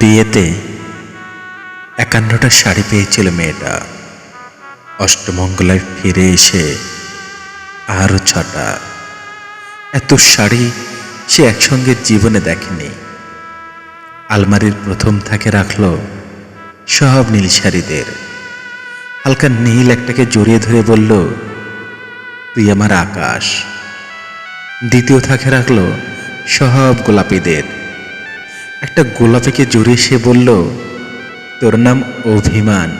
বিয়েতে একান্নটা শাড়ি পেয়েছিল মেয়েটা। অষ্টমঙ্গলায় ফিরে এসে আরও ছটা। এত শাড়ি সে একসঙ্গে জীবনে দেখেনি। আলমারির প্রথম থাকে রাখল সব নীল শাড়িদের। হালকা নীল একটাকে জড়িয়ে ধরে বলল, তুই আমার আকাশ। দ্বিতীয় থাকে রাখল সব গোলাপিদের। একটা গোলাপিকে জড়িয়ে সে বলল, তোর নাম অভিমান।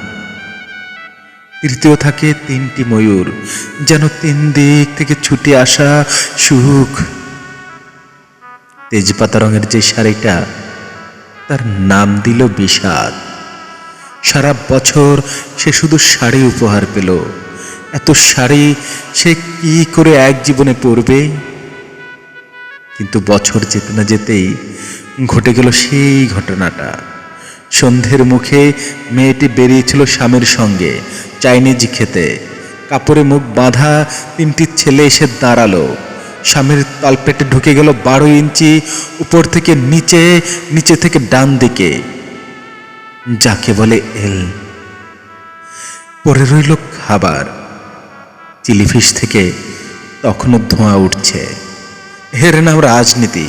তৃতীয় থাকে তিনটি ময়ূর, যেন তিন দিক থেকে ছুটে আসা সুখ। তেজপাতা রঙের যে শাড়িটা, তার নাম দিল বিষাদ। সারা বছর সে শুধু শাড়ি উপহার পেল। এত শাড়ি সে কি করে এক জীবনে পরবে? কিন্তু বছর যেতে না যেতেই ঘটে গেল সেই ঘটনাটা। সন্ধ্যের মুখে মেয়েটি বেরিয়েছিল স্বামীর সঙ্গে চাইনিজ খেতে। কাপড়ে মুখ বাঁধা তিনটি ছেলে এসে দাঁড়াল। স্বামীর তলপেটে ঢুকে গেল বারো ইঞ্চি উপর থেকে নিচে নিচে থেকে ডান দিকে। যাকে বলে এল। পরে রইল খাবার। চিলিফিশ থেকে তখনও ধোঁয়া উঠছে। এর নাম রাজনীতি,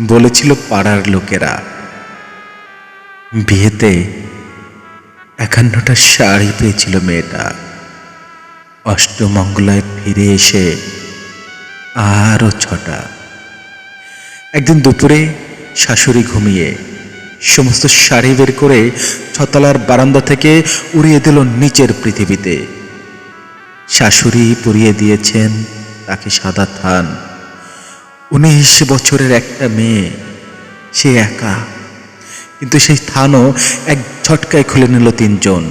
বলেছিল পাড়ার লোকেরা। বিয়েতে একান্নটা শাড়ি পেয়েছিল মেয়েটা। অষ্টমঙ্গলায় ফিরে এসে আরও ছটা। একদিন দুপুরে শাশুড়ি ঘুমিয়ে সমস্ত শাড়ি বের করে ছতলার বারান্দা থেকে উড়িয়ে দিল নিচের পৃথিবীতে। শাশুড়ি পরিয়ে দিয়েছেন তাকে সাদা থান। উনিশ বছরের একটা মেয়ে, সে একা। কিন্তু সেই থানও এক ঝটকায় খুলে নিল তিনজন।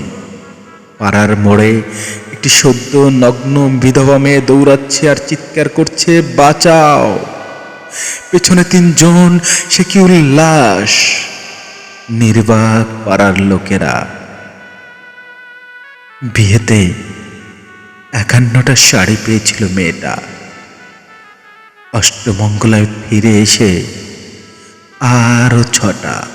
পাড়ার মোড়ে একটি সদ্য নগ্ন বিধবা মেয়ে দৌড়াচ্ছে আর চিৎকার করছে, বাঁচাও! পেছনে তিনজন, সে কি উল্লাস! নির্বাক পাড়ার লোকেরা। বিয়েতে একান্নটা শাড়ি পেয়েছিল মেয়েটা। অষ্টমঙ্গলায় ফিরে এসে আরও ছটা।